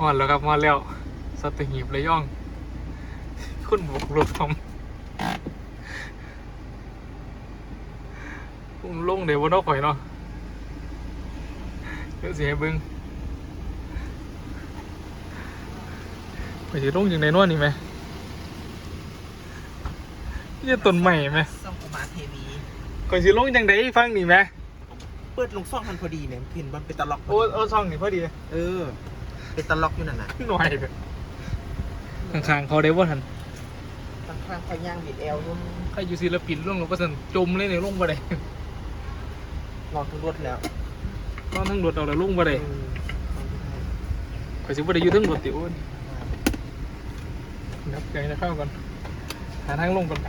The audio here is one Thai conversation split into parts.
ฮอนแล้วครับฮอนแล้วสัตหีบระย่อง คุณบุกรุกทำพุ่งลงเดี๋ยวบนนอกข่อยเนาะเดี๋ยวเสียเบิ้งไปสิลงอย่างไรนวนี่ไหมนี่ต้นใหม่ไหมซ่องอุมาเทวีก่อนสิลงจังไดฟังนี่ไหมเปิดลงซ่องมันพอดีเนี่ยเห็นมันเป็นตะล็อกพโอ้อดีโอ้ช่องนี่พอดีเออ เป็นตะล็อกอยู่นั่นน่ะหน่อยเถอะข้างๆเขาได้ว่าทันข้างๆคอยย่างบิดเอวนุ่มใครอยู่ศิลปินร่วงลงก็สันจมเลยเนี่ยลงบ่ได้ลองทั้งรถแล้วนอนทั้งรถเอาแล้วลงบ่ได้เออข่อยสิบ่ได้อยู่ทั้งรถติโอ้ยนับใจนะเข้าก่อนหาทางลงก่อน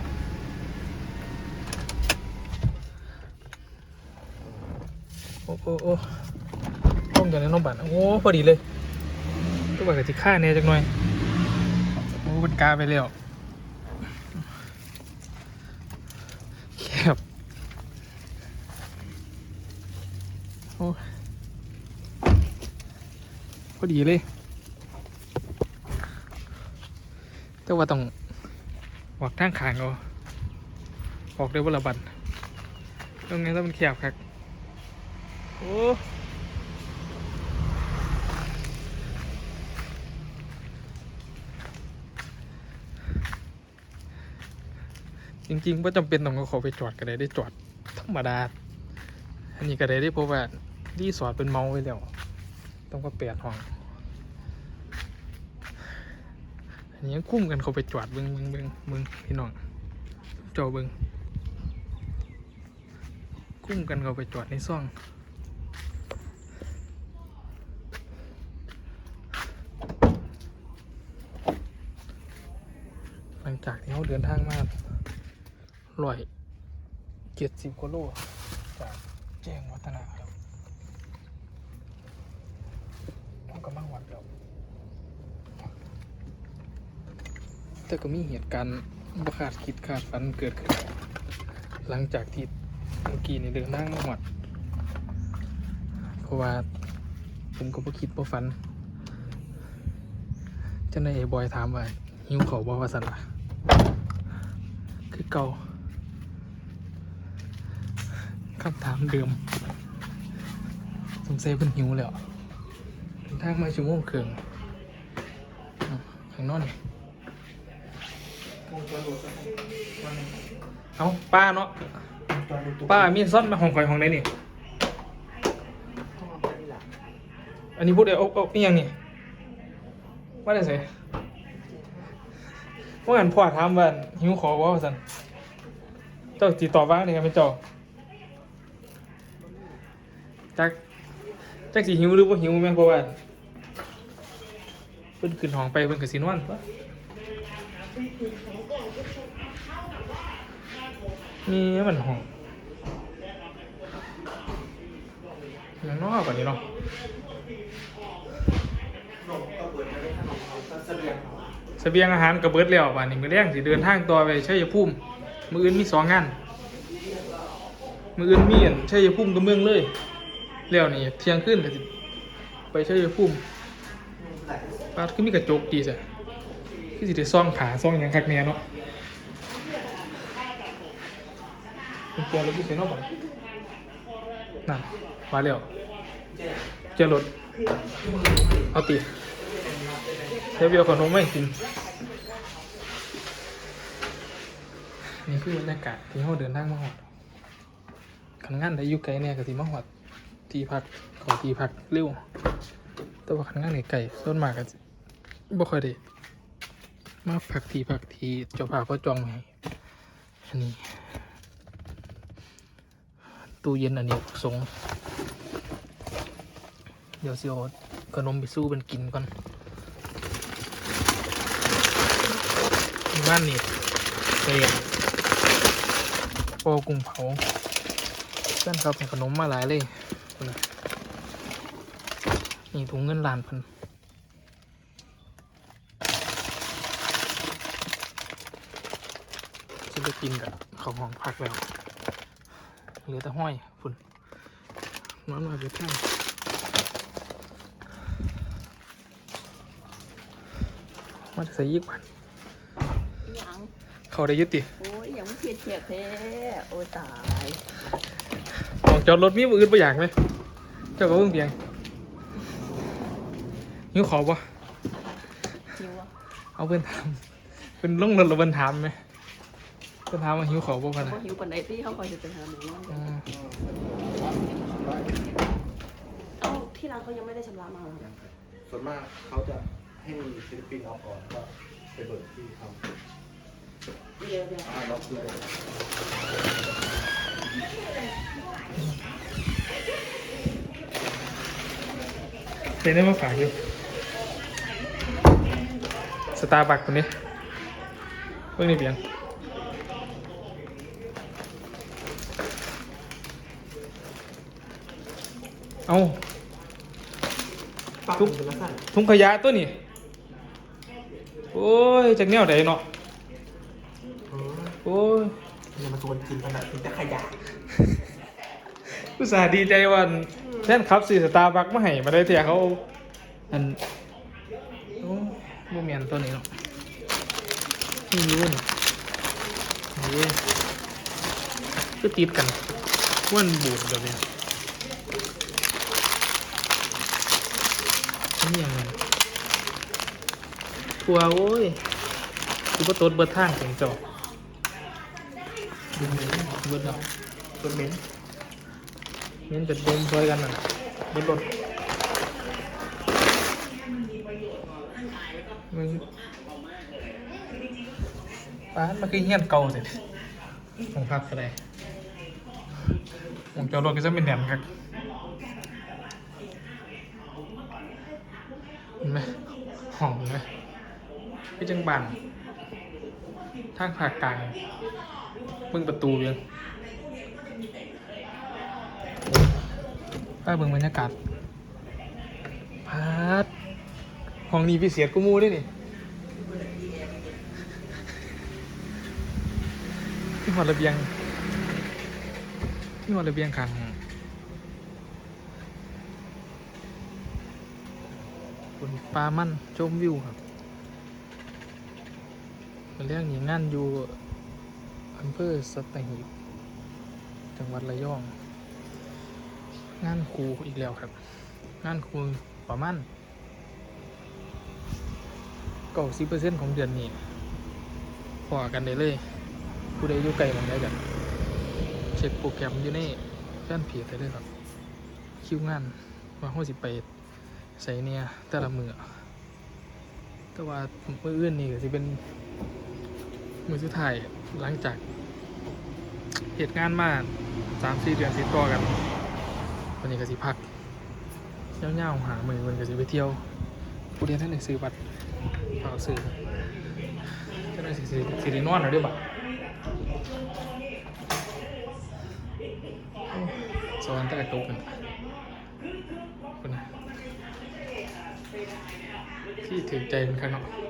โอ้โอ้โอ้ลงจากในน้องบัตรโอ้พอดีเลย ตัวบัตรกับจิค่าแน่จักหน่อยโอ้เป็นกาไปแล้วแคบโอ้พอดีเลย แต่ว่าต้องออกทางขางเอาออกได้วันละบันต้องไงต้องมันแคบครับโอ้ จริงๆว่าจำเป็นต้องเอาเขาไปจอดก็ได้ได้จอดธรรมดา อันนี้ก็ได้ได้เพราะว่ารีสอร์ทเป็นเมาไว้แล้ว ต้องก็เปลี่ยนห้อง อันนี้ยังคุ้มกันเขาไปจอดเบิงเบิงเบิงเบิงพี่น้องเจ้าเบิงคุ้มกันเขาไปจอดในซ่องหลังจากที่เขาเดินทางมา ร้อยเจ็ดสิบกว่าโลจากแจ้งวัฒนะครับเขาก็มาหวัดแล้วแต่ก็มีเหตุการณ์บ่คาดคิดคาดฝันเกิดขึ้น หลังจากที่เมื่อกี้ในเดินทางมาหอดเพราะว่าผมก็บ่คิดบ่ฝันเจะในไอ้บอยถามว่าหิวเขาบ่ว่าสันล่ะคือเก่า คำถามเดิม สงสัยเพิ่นหิวแล้วเดินทางมาชั่วโมงครึ่งอะข้างนอกนี่เอาป้าเนาะป้ามีซ่อนมาห้องข่อยห้องไหนนี่ อันนี้พูดเดี๋ยวเอาเอานี่ยังนี่ว่าได้ใส่ว่างันพ่อถามว่าหิวขอว่าสันเจ้าติดต่อว่าเนี่ยเป็นเจ้า จักจักสิหิวหรือว่าหิวแม่งเพราะว่าเพิ่นขึ้นห้องไปเพิ่นก็สินอนปะมีมันห้องอย่างนอกกว่านี้เนาะเสบียงอาหารกระเบิดแล้วป่านนี้มือแรงสิเดินทางต่อไปชัยภูมิมืออื่นมีสองงานมืออื่นมีอันชัยภูมิกับเมืองเลย แล้วนี่เที่ยงขึ้นก็สิไปชัยภูมิปาดคือมีกระจกดีจ้ะคือสิได้ซ่องขาซ่องหยังคักแน่เนาะคุณเจอรถที่เซนอกบ่นั่นมาเร็วเจอรถเอาตีเดี๋ยวเบียวขนมไม่กินนี่คือบรรยากาศที่เราเดินทางมาหอดขันงานได้ยู่ไกลเนี่ยก็สิมาหอด ที่พักขอที่พักเร็วแต่ว่าขันงานไกลๆส่วนมากก็บ่ค่อยได้มาพักที่พักที่เจ้าภาพเขาจองไว้ให้อันนี้ตู้เย็นอันนี้สงเดี๋ยวสิเอาขนมไปสู้เป็นกินก่อนบ้านนี่เรียนปอกุ้งเผาเพื่อนครับขนมมาหลายเลย พุ่นน่ะนี่ถุงเงินล้านพันจะไปกินกับข้าวหอมผักแล้ว เหลือแต่ห้อยฝุ่นนอนมาเกิดท่านมันจะใส่ยี่กวันยังเขาได้ยุติโอ้ยยังไม่เพียดเทียบแท้โอ้ยตาย ออกจอดรถมีมืออื่นไปอยากไหมเจ้าก็เพิ่งเพียงหิวขอปะหิวอะเอาเพื่อนถามเป็นลงรถหรือเพื่อนถามไหมเพื่อนถามว่าหิวขอปะพะนะพอหิวปันไหนที่เขาคอยจะไปหาหมูอ่าเอ้าที่ร้านเขายังไม่ได้ชำระมาเหรอส่วนมากเขาจะให้ศิลปินเอาก่อนก็ไปเบิกที่เขาเดี๋ยวเดี๋ยว อ่าเราคือ เป็นได้มาฝากอยู่สตาร์บัคตัวนี้เพิ่งนี่เพียงเอาปักเป็นลักษณะถุงขยะตัวนี้โอ้ยจากแนวใดเนาะอ๋อโอ้ยอย่ามาชวนกินขนาดนี้แต่ขยะอุตส่าห์ดีใจว่า แท่นครับสื่อสตาร์บัคมาให้มาได้เทียเขาอันโอ้โมเมนตัวนี้เนาะนี่ยุ่นนี่ก็ติดกันว่านบูดแบบนี้นี่ยังไงกลัวโอ้ยคือว่าตดเบิดทางถึงจอดูเหม็นเบิดเนาะตัวเหม็น เน้นเป็นดมซอยกันน่ะบนรถมึงป้านมันคือเฮี้ยนเก่าสิของพักอะไรของจอรถก็จะเป็นแหนมครับเห็นไหมหองเห็นไหมพี่จังบันทางผากกลางเบิ่งประตูเพียง ถ้าเบิ่งบรรยากาศพาดห้องนี้พิเศษกูมูด้วยนี่ที่หอดระเบียง ที่หอดระเบียงขังบนปลามั่นชมวิวครับเป็นเรื่องอย่างงานอยู่อำเภอสัตหีบจังหวัดระยอง งานครูอีกแล้วครับ งานครูประมาณเก้าสิบเปอร์เซ็นต์ของเดือนนี้พอกันได้เลยผู้ใดอยู่ไกลมันได้กันเช็คโปรแกรมอยู่ในแฟนเพจได้เลยครับ คิวงานว่าเขาสิบไปใส่เนี่ยแต่ละมือแต่ว่ามืออื่นนี่ก็สิเป็นมือสุดท้ายหลังจากเหตุงานมาสามสี่เดือนติดต่อกัน วันนี้ก็สิพักเงี้ยวๆหามือมันก็สิไปเที่ยวผู้เรียนท่านหนึ่งซื้อบัตรเปล่าซื้อท่านหนสิสิสิรินอนหรือเด้วยบัตรโอ้สวรรค์ตะกะตุกนะคนนะที่ถือใจมันข้างนอก